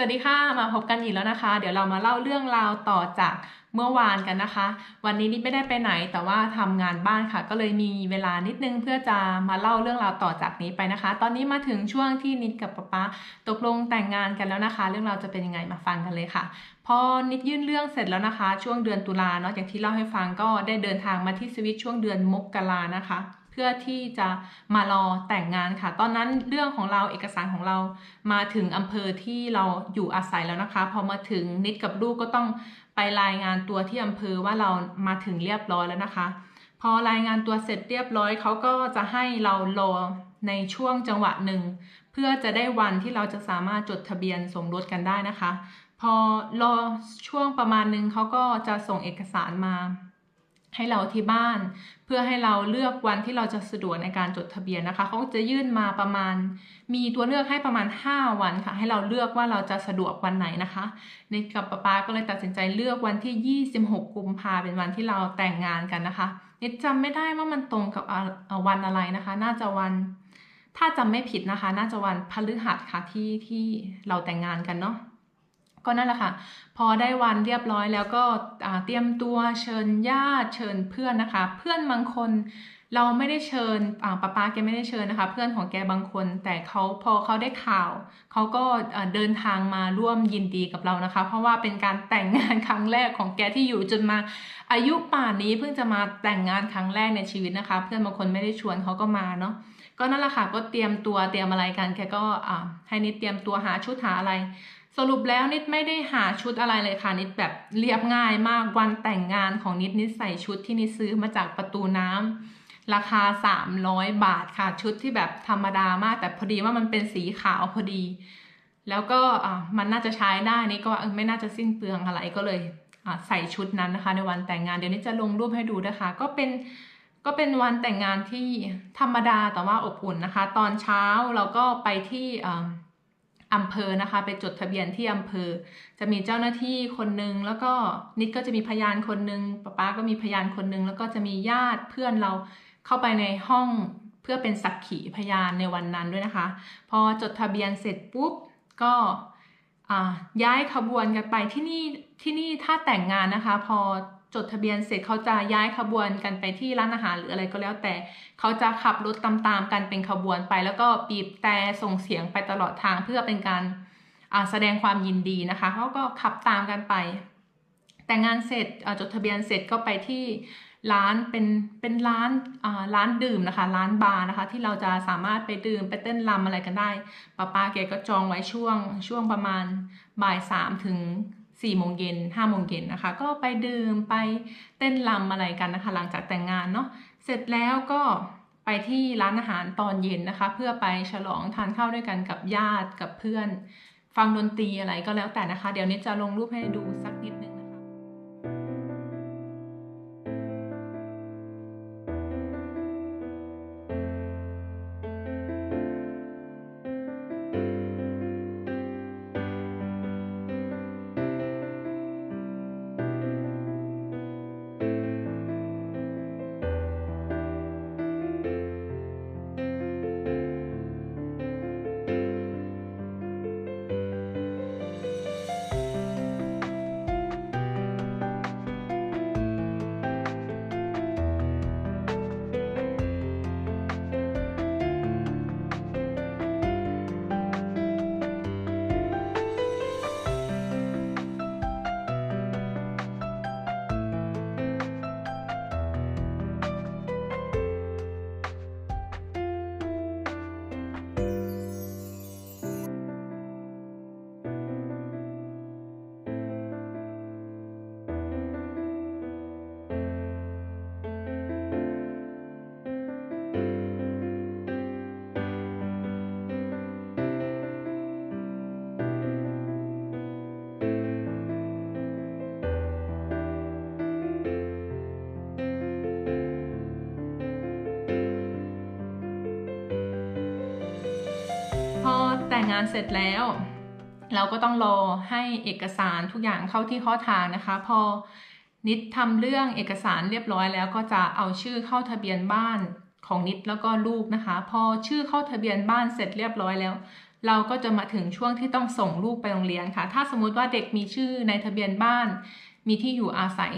สวัสดีค่ะ มาพบกันอีกแล้วนะคะ เดี๋ยวเรามาเล่าเรื่องราวต่อจากเมื่อวานกันนะคะ วันนี้นิดไม่ได้ไปไหนแต่ว่าทำงานบ้านค่ะ ก็เลยมีเวลานิดนึงเพื่อจะมาเล่าเรื่องราวต่อจากนี้ไปนะคะ ตอนนี้มาถึงช่วงที่นิดกับป๊าป๊าตกลงแต่งงานกันแล้วนะคะ เรื่องราวจะเป็นยังไงมาฟังกันเลยค่ะ พอนิดยื่นเรื่องเสร็จแล้วนะคะ ช่วงเดือนตุลาเนาะอย่างที่เล่าให้ฟังก็ได้เดินทางมาที่สวิตช่วงเดือนมกรานะคะ พื่อที่จะมารอแต่งงานค่ะ ตอนนั้นเรื่องของเราเอกสารของเรามาถึงอำเภอที่เราอยู่อาศัยแล้วนะคะ พอมาถึงนิดกับลูกก็ต้องไปรายงานตัวที่อำเภอว่าเรามาถึงเรียบร้อยแล้วนะคะ พอรายงานตัวเสร็จเรียบร้อยเขาก็จะให้เรารอในช่วงจังหวะหนึ่ง เพื่อจะได้วันที่เราจะสามารถจดทะเบียนสมรสกันได้นะคะ พอรอช่วงประมาณหนึ่งเขาก็จะส่งเอกสารมา ให้เราที่บ้าน เพื่อให้เราเลือกวันที่เราจะสะดวกในการจดทะเบียนนะคะเขาจะยื่นมาประมาณ มีตัวเลือกให้ประมาณ 5 วันค่ะ ให้เราเลือกว่าเราจะสะดวกวันไหนนะคะ ในกับป๊าป๊าก็เลยตัดสินใจเลือกวันที่ 26 กุมภาเป็นวันที่เราแต่งงานกันนะคะนิดจำไม่ได้ว่ามันตรงกับวันอะไรนะคะ น่าจะวันถ้าจำไม่ผิดนะคะ น่าจะวันพฤหัสค่ะที่ที่เราแต่งงานกันเนาะ ก็นั่นแหละค่ะ พอได้วันเรียบร้อยแล้วก็เตรียมตัวเชิญญาติเชิญเพื่อนนะคะ เพื่อนบางคนเราไม่ได้เชิญป้าป้าแกไม่ได้เชิญนะคะ เพื่อนของแกบางคน แต่เขาพอเขาได้ข่าวเขาก็เดินทางมาร่วมยินดีกับเรานะคะ เพราะว่าเป็นการแต่งงานครั้งแรกของแกที่อยู่จนมา อายุป่านนี้เพิ่งจะมาแต่งงานครั้งแรกในชีวิตนะคะ เพื่อนบางคนไม่ได้ชวนเขาก็มาเนาะก็นั่นแหละค่ะก็เตรียมตัวเตรียมอะไรกันแกก็ให้นิดเตรียมตัวหาชุดหาอะไร สรุปแล้วนิดไม่ได้หาชุดอะไรเลยค่ะ นิดแบบเรียบง่ายมากวันแต่งงานของนิดนิดใส่ชุดที่นิดซื้อมาจากประตูน้ำราคา 300 บาทค่ะ ชุดที่แบบธรรมดามาก แต่พอดีว่ามันเป็นสีขาวพอดี แล้วก็มันน่าจะใช้ได้นี่ก็ไม่น่าจะสิ้นเปลืองอะไรก็เลยใส่ชุดนั้นนะคะ ในวันแต่งงานเดี๋ยวนี้จะลงรูปให้ดูนะคะ ก็เป็นก็เป็นวันแต่งงานที่ธรรมดาแต่ว่าอบอุ่นนะคะ ตอนเช้าเราก็ไปที่ อำเภอนะคะ ไปจดทะเบียนที่อำเภอ จะมีเจ้าหน้าที่คนหนึ่งแล้วก็นิดก็จะมีพยานคนหนึ่งป๊าป๊าก็มีพยานคนหนึ่งแล้วก็จะมีญาติเพื่อนเราเข้าไปในห้องเพื่อเป็นสักขีพยานในวันนั้นด้วยนะคะ พอจดทะเบียนเสร็จปุ๊บก็ย้ายขบวนกันไปที่นี่ที่นี่ถ้าแต่งงานนะคะ พอ จดทะเบียนเสร็จเขาจะย้ายขบวนกันไปที่ร้านอาหารหรืออะไรก็แล้วแต่เขาจะขับรถตามๆกันเป็นขบวนไป แล้วก็บีบแต่ส่งเสียงไปตลอดทางเพื่อเป็นการแสดงความยินดีนะคะเขาก็ขับตามกันไป แต่งานเสร็จจดทะเบียนเสร็จก็ไปที่ร้านเป็นเป็นร้านร้านดื่มนะคะ ร้านบาร์นะคะ ที่เราจะสามารถไปดื่มไปเต้นรำอะไรกันได้ป้าป้าแกก็จองไว้ช่วงช่วงประมาณบ่ายสามถึง สี่โมงเย็นห้าโมงเย็นนะคะ ก็ไปดื่มไปเต้นรำอะไรกันนะคะ หลังจากแต่งงานเนาะเสร็จแล้วก็ไปที่ร้านอาหารตอนเย็นนะคะ เพื่อไปฉลองทานข้าวด้วยกันกับญาติกับเพื่อน ฟังดนตรีอะไรก็แล้วแต่นะคะ เดี๋ยวนี้จะลงรูปให้ดูสักนิดนึงานเสร็จแล้ว เราก็ต้องรอให้เอกสารทุกอย่างเข้าที่ข้อทางนะคะ พอนิดทำเรื่องเอกสารเรียบร้อยแล้วก็จะเอาชื่อเข้าทะเบียนบ้านของนิดแล้วก็ลูกนะคะ พอชื่อเข้าทะเบียนบ้านเสร็จเรียบร้อยแล้ว เราก็จะมาถึงช่วงที่ต้องส่งลูกไปโรงเรียนค่ะ ถ้าสมมุติว่าเด็กมีชื่อในทะเบียนบ้าน มีที่อยู่อาศัย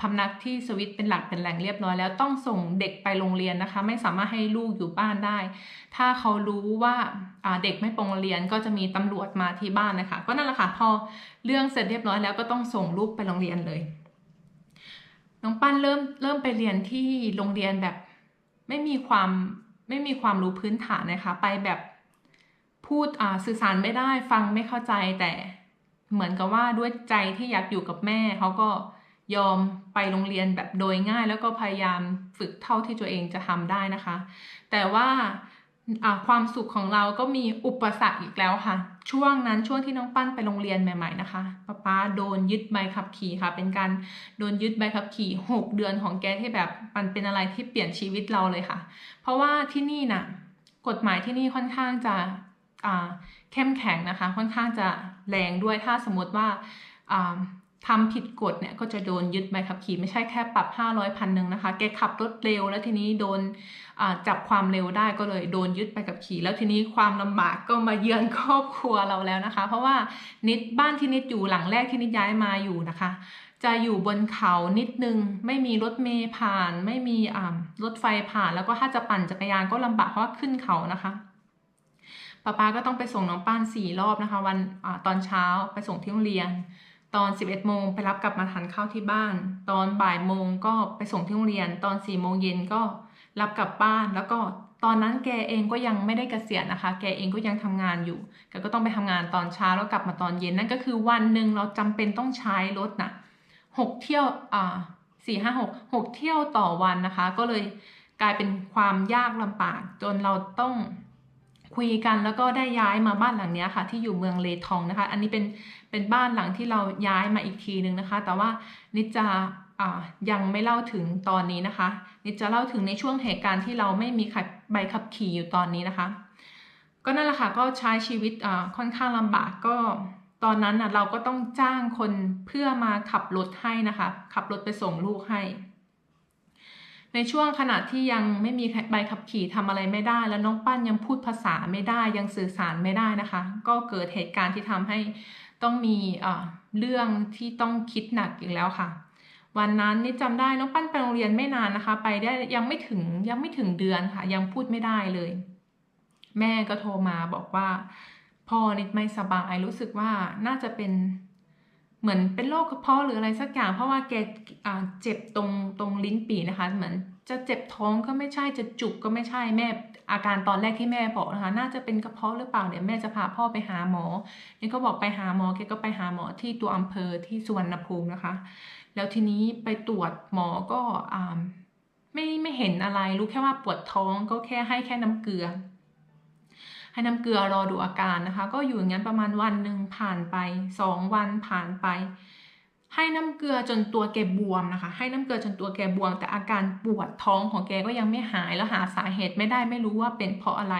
พำนักที่สวิตเป็นหลักเป็นแหล่งเรียบร้อยแล้วต้องส่งเด็กไปโรงเรียนนะคะ ไม่สามารถให้ลูกอยู่บ้านได้ ถ้าเขารู้ว่าเด็กไม่ไปโรงเรียนก็จะมีตำรวจมาที่บ้านนะคะ ก็นั่นแหละค่ะพอเรื่องเสร็จเรียบร้อยแล้วก็ต้องส่งลูกไปโรงเรียนเลย น้องปั้นเริ่มเริ่มไปเรียนที่โรงเรียนแบบไม่มีความไม่มีความรู้พื้นฐานนะคะ ไปแบบพูดสื่อสารไม่ได้ฟังไม่เข้าใจแต่เหมือนกับว่าด้วยใจที่อยากอยู่กับแม่เขาก็ ยอมไปโรงเรียนแบบโดยง่าย แล้วก็พยายามฝึกเท่าที่ตัวเองจะทำได้นะคะ แต่ว่าความสุขของเราก็มีอุปสรรคอีกแล้วค่ะ ช่วงนั้นช่วงที่น้องปั้นไปโรงเรียนใหม่ ๆนะคะป้าป้าโดนยึดใบขับขี่ค่ะ เป็นการโดนยึดใบขับขี่หกเดือนของแกที่แบบมันเป็นอะไรที่เปลี่ยนชีวิตเราเลยค่ะ เพราะว่าที่นี่น่ะกฎหมายที่นี่ค่อนข้างจะเข้มแข็งนะคะ ค่อนข้างจะแรงด้วยถ้าสมมติว่า ทำผิดกฎเนี่ยก็จะโดนยึดใบขับขี่ไม่ใช่แค่ปรับ 500พันหนึ่งนะคะ แกขับรถเร็วแล้วทีนี้โดนจับความเร็วได้ก็เลยโดนยึดใบขับขี่ แล้วทีนี้ความลำบากก็มาเยือนครอบครัวเราแล้วนะคะ เพราะว่านิดบ้านที่นิดอยู่หลังแรกที่นิดย้ายมาอยู่นะคะ จะอยู่บนเขานิดนึง ไม่มีรถเมล์ผ่าน ไม่มีรถไฟผ่าน แล้วก็ถ้าจะปั่นจักรยานก็ลำบากเพราะว่าขึ้นเขานะคะป้าป้าก็ต้องไปส่งน้องป้านสี่รอบนะคะ วันอตอนเช้าไปส่งที่โรงเรียน ตอน 11โมงไปรับกลับมาทานข้าวที่บ้าน ตอนบ่ายโมงก็ไปส่งที่โรงเรียน ตอน4โมงเย็นก็รับกลับบ้าน แล้วก็ตอนนั้นแกเองก็ยังไม่ได้เกษียณนะคะ แกเองก็ยังทำงานอยู่ แกก็ต้องไปทำงานตอนเช้าแล้วกลับมาตอนเย็น นั่นก็คือวันหนึ่งเราจำเป็นต้องใช้รถน่ะหกเที่ยว อ่าสี่ห้าหกหกเที่ยวต่อวันนะคะ ก็เลยกลายเป็นความยากลำบากจนเราต้อง คุยกันแล้วก็ได้ย้ายมาบ้านหลังนี้ค่ะ ที่อยู่เมืองเลทองนะคะ อันนี้เป็นเป็นบ้านหลังที่เราย้ายมาอีกทีนึงนะคะ แต่ว่านิจจะอ่ายังไม่เล่าถึงตอนนี้นะคะ นิจจะเล่าถึงในช่วงเหตุการณ์ที่เราไม่มีใบขับขี่อยู่ตอนนี้นะคะ ก็นั่นแหละค่ะก็ใช้ชีวิตอ่าค่อนข้างลำบากก็ตอนนั้นน่ะเราก็ต้องจ้างคนเพื่อมาขับรถให้นะคะ ขับรถไปส่งลูกให้ ในช่วงขณะที่ยังไม่มีใบขับขี่ทำอะไรไม่ได้ แล้วน้องปั้นยังพูดภาษาไม่ได้ยังสื่อสารไม่ได้นะคะ ก็เกิดเหตุการณ์ที่ทำให้ต้องมีอ่าเรื่องที่ต้องคิดหนักอีกแล้วค่ะ วันนั้นนี่จำได้น้องปั้นไปโรงเรียนไม่นานนะคะ ไปได้ยังไม่ถึงยังไม่ถึงเดือนค่ะ ยังพูดไม่ได้เลย แม่ก็โทรมาบอกว่าพ่อนิดไม่สบายรู้สึกว่าน่าจะเป็น เหมือนเป็นโรคกระเพาะหรืออะไรสักอย่าง เพราะว่าแกอ่าเจ็บตรงตรงลิ้นปี่นะคะ เหมือนจะเจ็บท้องก็ไม่ใช่จะจุกก็ไม่ใช่แม่อาการตอนแรกที่แม่บอกนะคะ น่าจะเป็นกระเพาะหรือเปล่าเดี๋ยวแม่จะพาพ่อไปหาหมอนี่ก็บอกไปหาหมอแกก็ไปหาหมอที่ตัวอำเภอที่สุวรรณภูมินะคะ แล้วทีนี้ไปตรวจหมอก็อ่าไม่ไม่เห็นอะไรรู้แค่ว่าปวดท้องก็แค่ให้แค่น้ำเกลือ ให้น้ำเกลือรอดูอาการนะคะ ก็อยู่อย่างนั้นประมาณวันหนึ่งผ่านไปสองวันผ่านไป ให้น้ำเกลือจนตัวแกบวมนะคะ ให้น้ำเกลือจนตัวแกบวม แต่อาการปวดท้องของแกก็ยังไม่หายแล้วหาสาเหตุไม่ได้ไม่รู้ว่าเป็นเพราะอะไร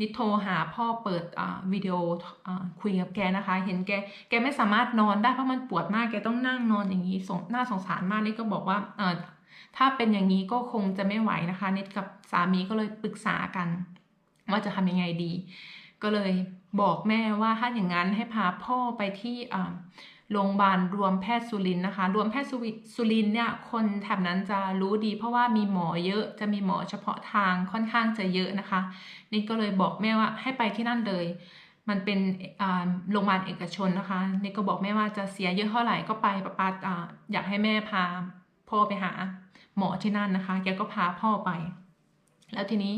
นิโทรหาพ่อเปิดวิดีโอคุยกับแกนะคะ เห็นแกแกไม่สามารถนอนได้เพราะมันปวดมากแกต้องนั่งนอนอย่างนี้สงน่าสงสารมากนี่ก็บอกว่าถ้าเป็นอย่างนี้ก็คงจะไม่ไหวนะคะนิดกับสามีก็เลยปรึกษากัน ว่าจะทำยังไงดี ก็เลยบอกแม่ว่าถ้าอย่างนั้นให้พาพ่อไปที่โรงพยาบาลรวมแพทย์สุรินนะคะ รวมแพทย์สุวิสุรินเนี่ยคนแถบนั้นจะรู้ดี เพราะว่ามีหมอเยอะจะมีหมอเฉพาะทางค่อนข้างจะเยอะนะคะ นี่ก็เลยบอกแม่ว่าให้ไปที่นั่นเลย มันเป็นโรงพยาบาลเอกชนนะคะ นี่ก็บอกแม่ว่าจะเสียเยอะเท่าไหร่ก็ไปปะปาอ่าอยากให้แม่พาพ่อไปหาหมอที่นั่นนะคะ แกก็พาพ่อไป แล้วทีนี้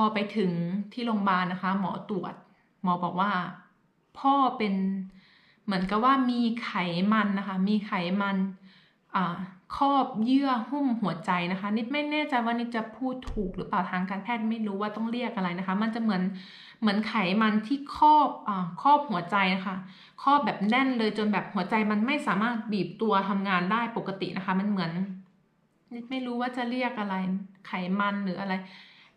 อไปถึงที่โรงพยาบาลนะคะ หมอตรวจ หมอบอกว่า พ่อเป็นเหมือนกับว่ามีไขมันนะคะ มีไขมันครอบเยื่อหุ้มหัวใจนะคะ นิดไม่แน่ใจว่านิดจะพูดถูกหรือเปล่าทางการแพทย์ไม่รู้ว่าต้องเรียกอะไรนะคะ มันจะเหมือนเหมือนไขมันที่ครอบอครอบหัวใจนะคะครอบแบบแน่นเลยจนแบบหัวใจมันไม่สามารถบีบตัวทำงานได้ปกตินะคะ มันเหมือนนิดไม่รู้ว่าจะเรียกอะไร ไขมันหรืออะไร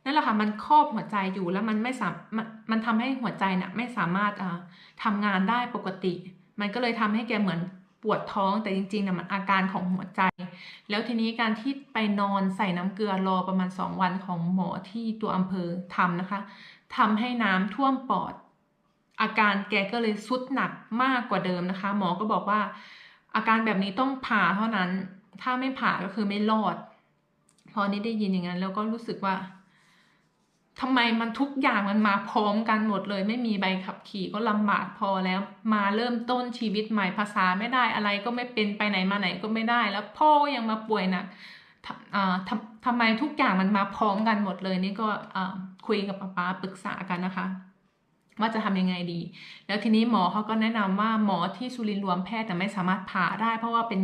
นั่นแหละค่ะมันครอบหัวใจอยู่แล้วมันไม่สามมันมันทำให้หัวใจเนี่ยไม่สามารถอ่าทำงานได้ปกติ มันก็เลยทำให้แกเหมือนปวดท้องแต่จริงๆนี่ยมันอาการของหัวใจ แล้วทีนี้การที่ไปนอนใส่น้ำเกลือรอประมาณ 2 วันของหมอที่ตัวอำเภอทำนะคะทำให้น้ำท่วมปอด อาการแกก็เลยสุดหนักมากกว่าเดิมนะคะ หมอก็บอกว่า อาการแบบนี้ต้องผ่าเท่านั้น ถ้าไม่ผ่าก็คือไม่รอด พอนี้ได้ยินอย่างนั้นแล้วก็รู้สึกว่า ทำไมมันทุกอย่างมันมาพร้อมกันหมดเลย ไม่มีใบขับขี่ก็ลำบากพอแล้ว มาเริ่มต้นชีวิตใหม่ภาษาไม่ได้อะไรก็ไม่เป็นไปไหนมาไหนก็ไม่ได้ แล้วพ่อก็ยังมาป่วยหนักทำอ่าทำไมทุกอย่างมันมาพร้อมกันหมดเลยนี่ก็คุยกับป๊าป๊าปรึกษากันนะคะ ว่าจะทำยังไงดี แล้วทีนี้หมอเขาก็แนะนำว่าหมอที่สุรินรวมแพทย์แต่ไม่สามารถผ่าได้ เพราะว่าเป็น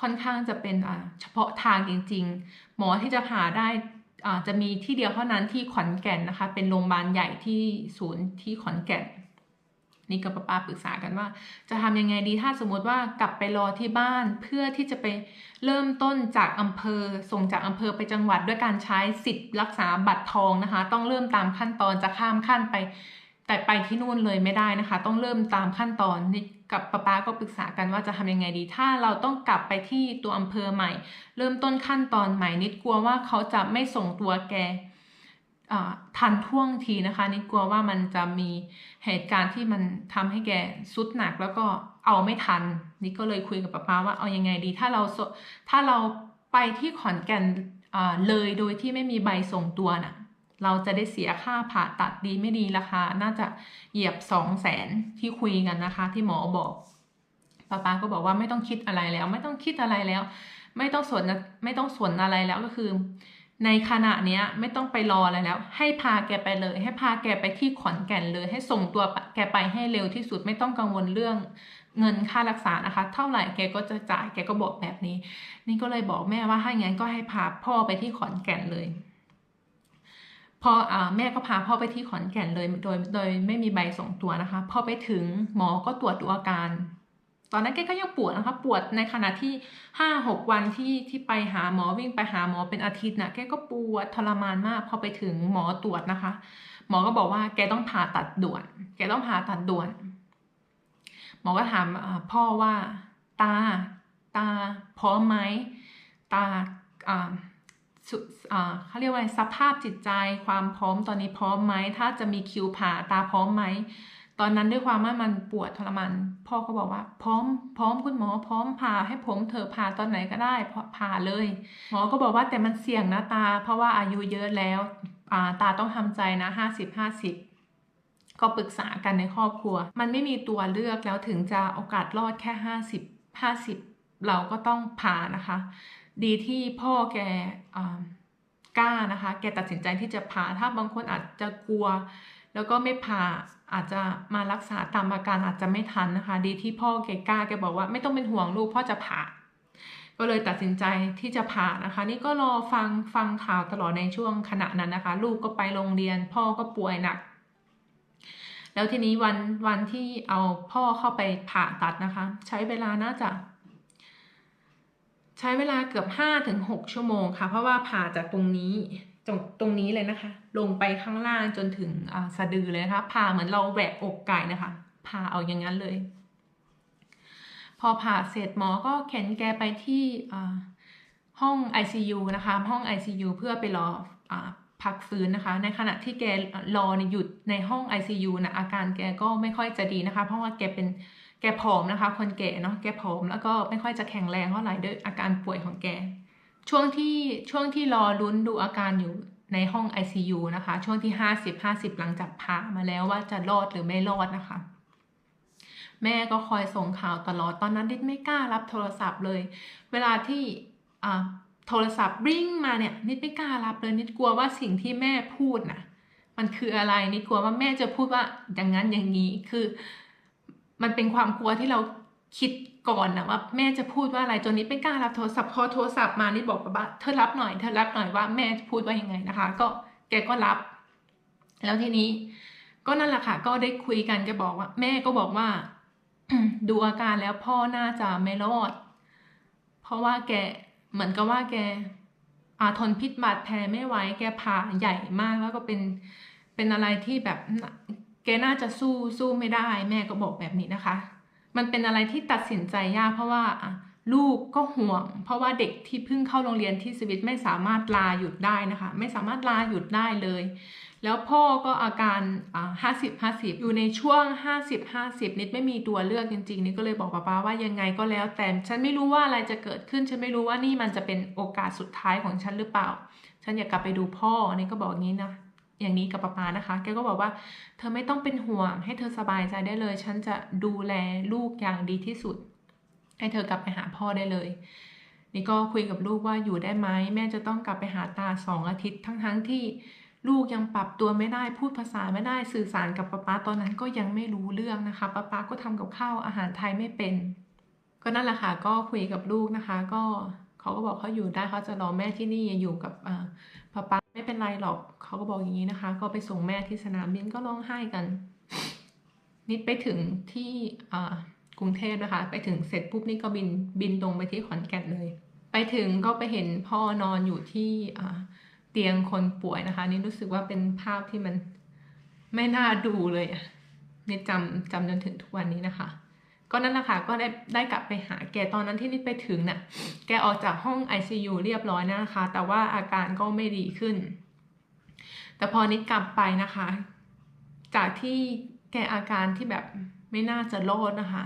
ค่อนข้างจะเป็นเฉพาะทางจริง ๆ หมอที่จะผ่าได้ จะมีที่เดียวเท่านั้นที่ขอนแก่นนะคะ เป็นโรงพยาบาลใหญ่ที่ศูนย์ที่ขอนแก่น นี่กับป้าปรึกษากันว่า จะทำยังไงดีถ้าสมมติว่ากลับไปรอที่บ้านเพื่อที่จะไปเริ่มต้นจากอำเภอส่งจากอำเภอไปจังหวัดด้วยการใช้สิทธิ์รักษาบัตรทองนะคะ ต้องเริ่มตามขั้นตอนจะข้ามขั้นไป แต่ไปที่นู่นเลยไม่ได้นะคะ ต้องเริ่มตามขั้นตอนนี่กับป้าป้าก็ปรึกษากันว่าจะทำยังไงดี ถ้าเราต้องกลับไปที่ตัวอำเภอใหม่ เริ่มต้นขั้นตอนใหม่นิดกลัวว่าเขาจะไม่ส่งตัวแกอ่าทันท่วงทีนะคะ นิดกลัวว่ามันจะมีเหตุการณ์ที่มันทำให้แกสุดหนักแล้วก็เอาไม่ทันนี่ก็เลยคุยกับป้าป้าว่าเอายังไงดี ถ้าเราถ้าเราไปที่ขอนแก่นอ่าเลยโดยที่ไม่มีใบส่งตัวน่ะ เราจะได้เสียค่าผ่าตัดดีไม่ดีราคา น่าจะเหยียบสองแสนที่คุยกันนะคะ ที่หมอบอกป้าป้าก็บอกว่าไม่ต้องคิดอะไรแล้ว ไม่ต้องคิดอะไรแล้ว ไม่ต้องสนไม่ต้องสนอะไรแล้วก็คือ ในขณะเนี้ยไม่ต้องไปรออะไรแล้ว ให้พาแกไปเลย ให้พาแกไปที่ขอนแก่นเลย ให้ส่งตัวแกไปให้เร็วที่สุดไม่ต้องกังวลเรื่องเงินค่ารักษานะคะ เท่าไหร่แกก็จะจ่ายแกก็บอกแบบนี้ นี่ก็เลยบอกแม่ว่าถ้าอย่างนั้นก็ให้พาพ่อไปที่ขอนแก่นเลย พออแม่ก็พาพ่อไปที่ขอนแก่นเลยโดยโดยไม่มีใบส่งตัวนะคะพอไปถึงหมอก็ตรวจดูอาการ ตอนนั้นแกก็ยังปวดนะคะ ปวดในขณะที่ห้าหกวันที่ที่ไปหาหมอวิ่งไปหาหมอเป็นอาทิตย์นะ่ะแกก็ปวดทรมานมาก พอไปถึงหมอตรวจนะคะ หมอก็บอกว่าแกต้องผ่าตัดด่วน แกต้องผ่าตัดด่วน หมอก็ถามพ่อว่า ตา ตาพร้อมไหมตาอ่า เขาเรียกว่าสภาพจิตใจความพร้อมตอนนี้พร้อมไหมถ้าจะมีคิวผ่าตาพร้อมไหมตอนนั้นด้วยความว่ามันปวดทรมานพ่อก็บอกว่า พร้อม พร้อมคุณหมอ พร้อมผ่าให้ผมเถอะผ่าตอนไหนก็ได้ผ่าเลยหมอก็บอกว่าแต่มันเสี่ยงนะตา เพราะว่าอายุเยอะแล้วตาต้องทำใจนะห้าสิบห้าสิบก็ปรึกษากันในครอบครัว มันไม่มีตัวเลือกแล้วถึงจะโอกาสรอดแค่ห้าสิบห้าสิบเราก็ต้องผ่านะคะ ดีที่พ่อแกกล้านะคะ แกตัดสินใจที่จะผ่าถ้าบางคนอาจจะกลัว แล้วก็ไม่ผ่าอาจจะมารักษาตามอาการอาจจะไม่ทันนะคะ ดีที่พ่อแกกล้า แกบอกว่าไม่ต้องเป็นห่วงลูกพ่อจะผ่า ก็เลยตัดสินใจที่จะผ่านะคะ นี่ก็รอฟังฟังข่าวตลอดในช่วงขณะนั้นนะคะ ลูกก็ไปโรงเรียน พ่อก็ป่วยหนัก แล้วทีนี้วันวันที่เอาพ่อเข้าไปผ่าตัดนะคะ ใช้เวลาน่าจะ ใช้เวลาเกือบห้าถึงหกชั่วโมงค่ะ เพราะว่าผ่าจากตรงนี้ตรงตรงนี้เลยนะคะ ลงไปข้างล่างจนถึงสะดือเลยนะคะผ่าเหมือนเราแหวกอกไก่นะคะผ่าเอาอย่างนั้นเลย พอผ่าเสร็จหมอก็เข็นแกไปที่ห้อง ICU นะคะ ห้อง ICU เพื่อไปรออพักฟื้นนะคะ ในขณะที่แกรอในหยุดในห้อง ICU นะอาการแกก็ไม่ค่อยจะดีนะคะ เพราะว่าแกเป็น แกผอมนะคะ คนแก่เนาะแกผอมแล้วก็ไม่ค่อยจะแข็งแรงเท่าไหร่ด้วยอาการป่วยของแก ช่วงที่ช่วงที่รอลุ้นดูอาการอยู่ในห้อง ICU นะคะ ช่วงที่ห้าสิบห้าสิบหลังจากผ่ามาแล้วว่าจะรอดหรือไม่รอดนะคะ แม่ก็คอยส่งข่าวตลอดตอนนั้นดิดไม่กล้ารับโทรศัพท์เลย เวลาที่อ่าโทรศัพท์ริ่งมาเนี่ยนิดไม่กล้ารับเลยนิดกลัวว่าสิ่งที่แม่พูดนะ่ะมันคืออะไรนิดกลัวว่าแม่จะพูดว่าอย่างนั้นอย่างนี้คือ มันเป็นความกลัวที่เราคิดก่อนนะว่าแม่จะพูดว่าอะไรจนนี้ไม่กล้ารับโทรศัพท์พอโทรศัพท์มานี่บอกว่าเธอรับหน่อยเธอรับหน่อยว่าแม่พูดว่ายังไงนะคะ ก็แกก็รับ แล้วทีนี้ ก็นั่นแหละค่ะ ก็ได้คุยกันแกบอกว่า แม่ก็บอกว่าดูอาการแล้วพ่อน่าจะไม่รอด เพราะว่าแกเหมือนกับว่าแกอาทนพิษบาดแผลไม่ไหวแกผ่าใหญ่มากแล้วก็เป็นเป็นอะไรที่แบบ แกน่าจะสู้สู้ไม่ได้ แม่ก็บอกแบบนี้นะคะ มันเป็นอะไรที่ตัดสินใจยากเพราะว่าลูกก็ห่วง เพราะว่าเด็กที่เพิ่งเข้าโรงเรียนที่สวิตไม่สามารถลาหยุดได้นะคะ ไม่สามารถลาหยุดได้เลย แล้วพ่อก็อาการห้าสิบห้าสิบอยู่ในช่วงห้าสิบห้าสิบนิดไม่มีตัวเลือกจริงๆนิดก็เลยบอกป้าป้าว่ายังไงก็แล้ว แต่ฉันไม่รู้ว่าอะไรจะเกิดขึ้น ฉันไม่รู้ว่านี่มันจะเป็นโอกาสสุดท้ายของฉันหรือเปล่า ฉันอยากกลับไปดูพ่อนนี้ก็บอกอย่างนี้นะ อย่างนี้กับป้าป้านะคะ แกก็บอกว่า เธอไม่ต้องเป็นห่วง ให้เธอสบายใจได้เลย ฉันจะดูแลลูกอย่างดีที่สุด ให้เธอกลับไปหาพ่อได้เลย นี่ก็คุยกับลูกว่าอยู่ได้ไหมแม่จะต้องกลับไปหาตาสองอาทิตย์ทั้งๆทที่ลูกยังปรับตัวไม่ได้พูดภาษาไม่ได้สื่อสารกับป๊าป๊าตอนนั้นก็ยังไม่รู้เรื่องนะคะป๊าป๊าก็ทำกับข้าวอาหารไทยไม่เป็น ก็นั่นแหละค่ะก็คุยกับลูกนะคะ ก็เขาก็บอกเขาอยู่ได้เขาจะรอแม่ที่นี่อยู่กับป๊าป๊า ไม่เป็นไรหรอกเขาก็บอกอย่างนี้นะคะ ก็ไปส่งแม่ที่สนามบินก็ร้องไห้กัน นิดไปถึงที่กรุงเทพนะคะ ไปถึงเสร็จปุ๊บนี่ก็บินบินตรงไปที่ขอนแก่นเลย ไปถึงก็ไปเห็นพ่อนอนอยู่ที่เตียงคนป่วยนะคะ นี่รู้สึกว่าเป็นภาพที่มันไม่น่าดูเลยอะนี่จำจำจนถึงทุกวันนี้นะคะ ก็นั่นแหละค่ะก็ได้ได้กลับไปหาแกตอนนั้นที่นิดไปถึงเนะ่ะแกออกจากห้อง ICU เรียบร้อยนะคะ แต่ว่าอาการก็ไม่ดีขึ้น แต่พอนิดกลับไปนะคะ จากที่แกอาการที่แบบไม่น่าจะรอดนะคะ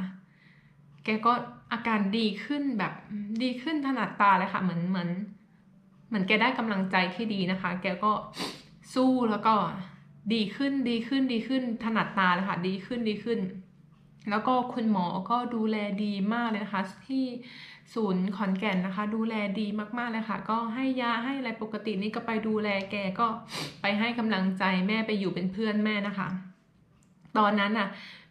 แกก็อาการดีขึ้นแบบดีขึ้นถนัดตาเลยค่ะ เหมือนเหมือนเหมือนแกได้กำลังใจที่ดีนะคะ แกก็สู้แล้วก็ดีขึ้นดีขึ้นดีขึ้นถนัดตาเลยค่ะ ดีขึ้นดีขึ้น แล้วก็คุณหมอก็ดูแลดีมากเลยนะคะ ที่ศูนย์ขอนแก่นนะคะ ดูแลดีมากๆเลยค่ะ ก็ให้ยาให้อะไรปกตินี่ก็ไปดูแลแกก็ไปให้กำลังใจแม่ไปอยู่เป็นเพื่อนแม่นะคะ ตอนนั้นน่ะ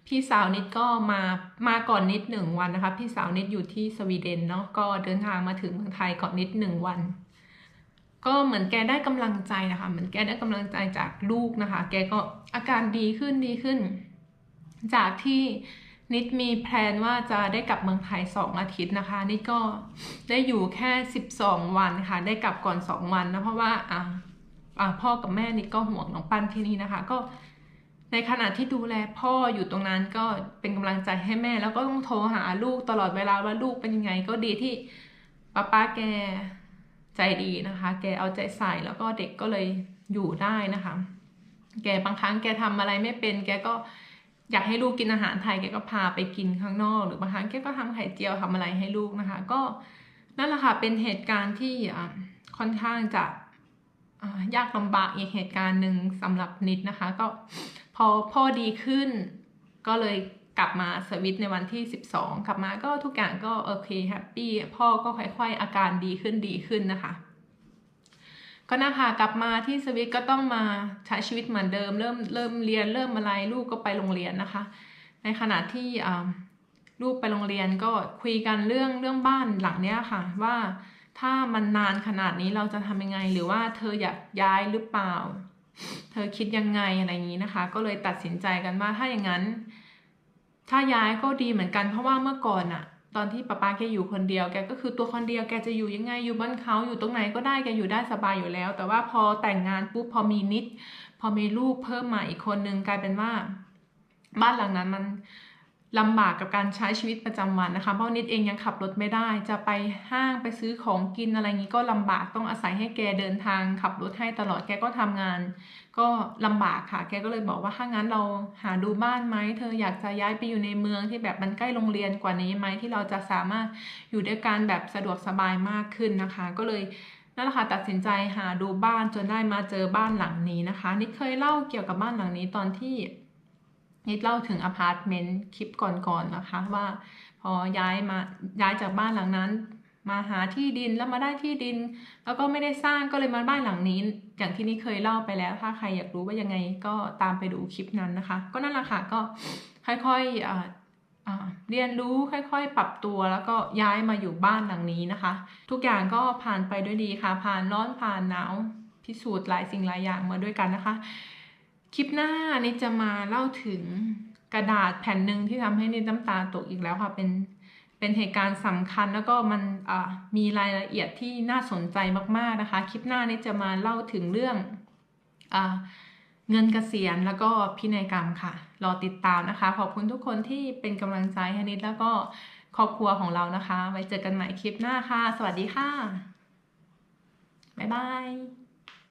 พี่สาวนิดก็มามาก่อนนิดหนึ่งวันนะคะ พี่สาวนิดอยู่ที่สวีเดนเนาะก็เดินทางมาถึงเมืองไทยก่อนนิดหนึ่งวัน ก็เหมือนแกได้กำลังใจนะคะ เหมือนแกได้กำลังใจจากลูกนะคะ แกก็อาการดีขึ้นดีขึ้น จากที่นิดมีแพลนว่าจะได้กลับเมืองไทยสองอาทิตย์นะคะ นิดก็ได้อยู่แค่สิบสองวันค่ะ ได้กลับก่อนสองวันนะเพราะว่าอ่าพ่อกับแม่นิดก็ห่วงน้องปั้นที่นี่นะคะ ก็ในขณะที่ดูแลพ่ออยู่ตรงนั้นก็เป็นกำลังใจให้แม่ แล้วก็ต้องโทรหาลูกตลอดเวลาว่าลูกเป็นยังไง ก็ดีที่ป้าป้าแกใจดีนะคะ แกเอาใจใส่แล้วก็เด็กก็เลยอยู่ได้นะคะ แกบางครั้งแกทำอะไรไม่เป็น แกก็ อยากให้ลูกกินอาหารไทยแกก็พาไปกินข้างนอก หรือบางครั้งแกก็ทำไข่เจียวทำอะไรให้ลูกนะคะ ก็นั่นแหละค่ะเป็นเหตุการณ์ที่ค่อนข้างจะยากลำบากอีกเหตุการณ์หนึ่งสำหรับนิดนะคะ ก็พอพ่อดีขึ้น ก็เลยกลับมาสวิตในวันที่ 12 กลับมาก็ทุกอย่างก็โอเคแฮปปี้พ่อก็ค่อยๆ อาการดีขึ้นดีขึ้นนะคะ ก็นะคะกลับมาที่สวิตก็ต้องมาใช้ชีวิตเหมือนเดิม เริ่มเริ่มเรียนเริ่มอะไรลูกก็ไปโรงเรียนนะคะ ในขณะที่ลูกไปโรงเรียนก็คุยกันเรื่องเรื่องบ้านหลังเนี้ยค่ะ ว่าถ้ามันนานขนาดนี้เราจะทำยังไง หรือว่าเธออยากย้ายหรือเปล่า เธอคิดยังไงอะไรอย่างนี้นะคะ ก็เลยตัดสินใจกันว่าถ้าอย่างนั้น ถ้าย้ายก็ดีเหมือนกันเพราะว่าเมื่อก่อนอะ ตอนที่ป้าป้าแกอยู่คนเดียวแกก็คือตัวคนเดียวแกจะอยู่ยังไงอยู่บ้านเขาอยู่ตรงไหนก็ได้แกอยู่ได้สบายอยู่แล้ว แต่ว่าพอแต่งงานปุ๊บพอมีนิด พอมีลูกเพิ่มมาอีกคนนึงกลายเป็นว่า บ้านหลังนั้นมัน ลำบากกับการใช้ชีวิตประจำวันนะคะเพราะนิดเองยังขับรถไม่ได้ จะไปห้างไปซื้อของกินอะไรงี้ก็ลำบากต้องอาศัยให้แกเดินทาง ขับรถให้ตลอดแกก็ทำงาน ก็ลำบากค่ะ แกก็เลยบอกว่าถ้างั้นเราหาดูบ้านไหมเธออยากจะย้ายไปอยู่ในเมืองที่แบบมันใกล้โรงเรียนกว่านี้ไหมที่เราจะสามารถอยู่ด้วยกันแบบสะดวกสบายมากขึ้นนะคะ ก็เลยนั่นแหละค่ะตัดสินใจหาดูบ้านจนได้มาเจอบ้านหลังนี้นะคะนิดเคยเล่าเกี่ยวกับบ้านหลังนี้ตอนที่ นิดเล่าถึงอพาร์ตเมนต์คลิปก่อนๆนนะคะว่าพอย้ายมาย้ายจากบ้านหลังนั้น มาหาที่ดินแล้วมาได้ที่ดิน แล้วก็ไม่ได้สร้างก็เลยมาบ้านหลังนี้ อย่างที่นี่เคยเล่าไปแล้ว ถ้าใครอยากรู้ว่ายังไงก็ตามไปดูคลิปนั้นนะคะ ก็นั่นแหละค่ะก็ค่อยๆเรียนรู้ค่อยๆ ปรับตัวแล้วก็ย้ายมาอยู่บ้านหลังนี้นะคะ ทุกอย่างก็ผ่านไปด้วยดีค่ะ ผ่านร้อนผ่านหนาวพิสูจน์หลายสิ่งหลายอย่างมาด้วยกันนะคะ คลิปหน้านี่จะมาเล่าถึงกระดาษแผ่นหนึ่งที่ทำให้นิดน้ำตาตกอีกแล้วค่ะ เป็นเป็นเหตุการณ์สำคัญแล้วก็มันมีรายละเอียดที่น่าสนใจมากๆนะคะ คลิปหน้านี้จะมาเล่าถึงเรื่องอเงินเกษียณแล้วก็พินัยกรรมค่ะ รอติดตามนะคะ ขอบคุณทุกคนที่เป็นกำลังใจให้นิดแล้วก็ครอบครัวของเรานะคะ ไว้เจอกันใหม่คลิปหน้าค่ะ สวัสดีค่ะ บ๊ายบาย